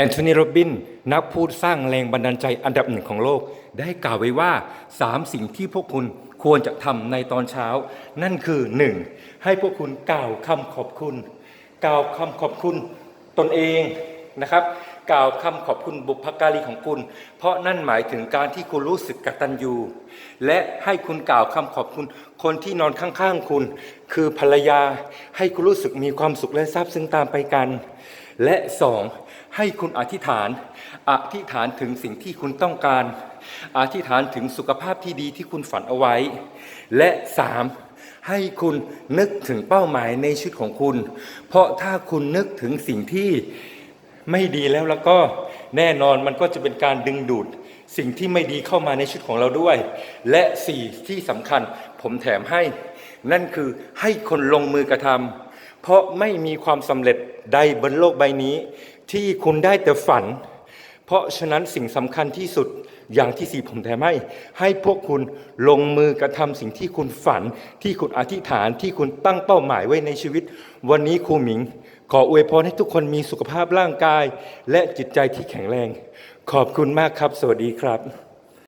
อนโทนีโรบิน นักพูดสร้างแรงบันดาลใจอันดับหนึ่งของโลก ได้กล่าวไว้ว่า 3 สิ่งที่พวกคุณควรจะทำในตอนเช้า นั่นคือ 1. ให้พวกคุณกล่าวคำขอบคุณ กล่าวคำขอบคุณตนเองนะครับ กล่าวคำขอบคุณบุพการีของคุณ เพราะนั่นหมายถึงการที่คุณรู้สึกกตัญญูและให้คุณกล่าวคำขอบคุณ คนที่นอนข้างๆคุณ คือภรรยาให้คุณรู้สึกมีความสุขและซาบซึ้งตามไปกัน และสองให้คุณอธิษฐาน อธิษฐานถึงสิ่งที่คุณต้องการ อธิษฐานถึงสุขภาพที่ดีที่คุณฝันเอาไว้ และสามให้คุณนึกถึงเป้าหมายในชีวิตของคุณ เพราะถ้าคุณนึกถึงสิ่งที่ ไม่ดีแล้วแล้วก็แน่นอนมันก็จะเป็นการดึงดูด สิ่งที่ไม่ดีเข้ามาในชีวิตของเราด้วย และสี่ที่สำคัญผมแถมให้ นั่นคือให้คนลงมือกระทำเพราะไม่มีความสำเร็จใดบนโลกใบนี้ ที่คุณได้แต่ฝัน เพราะฉะนั้นสิ่งสำคัญที่สุดอย่างที่สี่ผมแถมให้ ให้พวกคุณลงมือกระทำสิ่งที่คุณฝัน ที่คุณอธิษฐานที่คุณตั้งเป้าหมายไว้ในชีวิต วันนี้ครูหมิง ขออวยพรให้ทุกคนมีสุขภาพร่างกาย และจิตใจที่แข็งแรง ขอบคุณมากครับ สวัสดีครับ